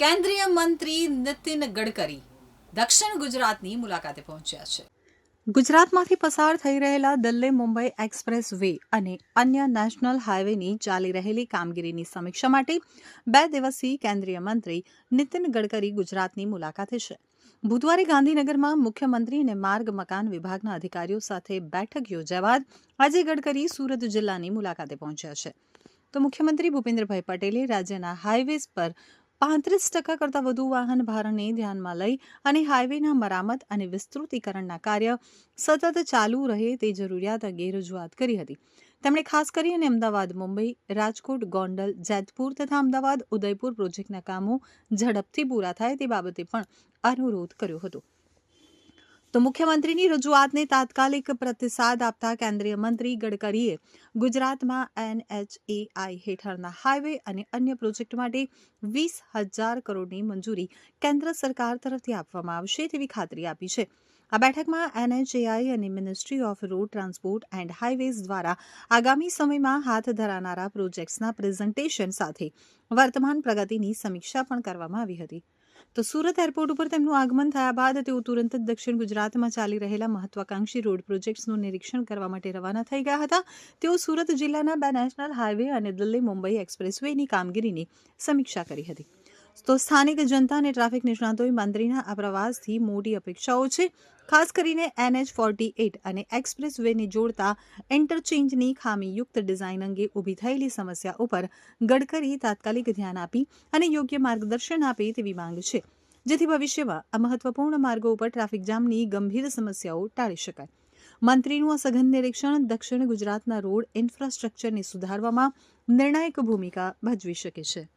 કેન્દ્રીય મંત્રી નીતિન ગડકરી દક્ષિણ ગુજરાતની મુલાકાતે પહોંચ્યા છે. ગુજરાતમાંથી પસાર થઈ રહેલા દિલ્હી મુંબઈ એક્સપ્રેસ વે અને અન્ય નેશનલ હાઈવેની ચાલી રહેલી કામગીરીની સમીક્ષા માટે બે દિવસીય કેન્દ્રીય મંત્રી નીતિન ગડકરી ગુજરાતની મુલાકાતે છે. બુધવારે ગાંધીનગરમાં મુખ્યમંત્રી અને માર્ગ મકાન વિભાગના અધિકારીઓ સાથે બેઠક યોજ્યા બાદ આજે ગડકરી સુરત જિલ્લાની મુલાકાતે પહોંચ્યા છે. તો મુખ્યમંત્રી ભૂપેન્દ્રભાઈ પટેલે રાજ્યના હાઈવેઝ પર પાંત્રીસ ટકા કરતાં વધુ વાહન ભારણને ધ્યાનમાં લઈ અને હાઇવેના મરામત અને વિસ્તૃતીકરણના કાર્ય સતત ચાલુ રહે તે જરૂરિયાત અંગે રજૂઆત કરી હતી. તેમણે ખાસ કરીને અમદાવાદ, મુંબઈ, રાજકોટ, ગોંડલ, જેતપુર તથા અમદાવાદ, ઉદયપુર પ્રોજેક્ટના કામો ઝડપથી પૂરા થાય તે બાબતે પણ અનુરોધ કર્યો હતો. તો મુખ્યમંત્રીની રજૂઆતને તાત્કાલિક પ્રતિસાદ આપતા કેન્દ્રીય મંત્રી ગડકરીએ ગુજરાતમાં એનએચએઆઈ હેઠળના હાઈવે અને અન્ય પ્રોજેક્ટ માટે વીસ હજાર કરોડની મંજૂરી કેન્દ્ર સરકાર તરફથી આપવામાં આવશે તેવી ખાતરી આપી છે. આ બેઠકમાં એનએચએઆઈ અને ministry of road transport and highways દ્વારા આગામી સમયમાં હાથ ધરાનારા પ્રોજેક્ટ્સના પ્રેઝન્ટેશન સાથે વર્તમાન પ્રગતિની સમીક્ષા પણ કરવામાં આવી હતી. તો સુરત એરપોર્ટ ઉપર તેમનું આગમન થયા બાદ તેઓ તુરંત જ દક્ષિણ ગુજરાતમાં ચાલી રહેલા મહત્વાકાંક્ષી રોડ પ્રોજેક્ટ્સનું નિરીક્ષણ કરવા માટે રવાના થઈ ગયા હતા. તેઓ સુરત જિલ્લાના બે નેશનલ હાઈવે અને દિલ્હી મુંબઈ એક્સપ્રેસવેની કામગીરીની સમીક્ષા કરી હતી. તો સ્થાનિક જનતા અને ટ્રાફિક નિષ્ણાતોએ મંત્રીના આ પ્રવાસથી મોટી અપેક્ષાઓ છે. ખાસ કરીને એનએચ ફોર્ટી એટ અને એક્સપ્રેસ વેને જોડતા ઇન્ટરચેન્જની ખામીયુક્ત ડિઝાઇન અંગે ઊભી થયેલી સમસ્યા ઉપર ગડકરી તાત્કાલિક ધ્યાન આપી અને યોગ્ય માર્ગદર્શન આપે તેવી માંગ છે. જેથી ભવિષ્યમાં આ મહત્વપૂર્ણ માર્ગો ઉપર ટ્રાફિક જામની ગંભીર સમસ્યાઓ ટાળી શકાય. મંત્રીનું આ સઘન નિરીક્ષણ દક્ષિણ ગુજરાતના રોડ ઇન્ફ્રાસ્ટ્રક્ચરને સુધારવામાં નિર્ણાયક ભૂમિકા ભજવી શકે છે.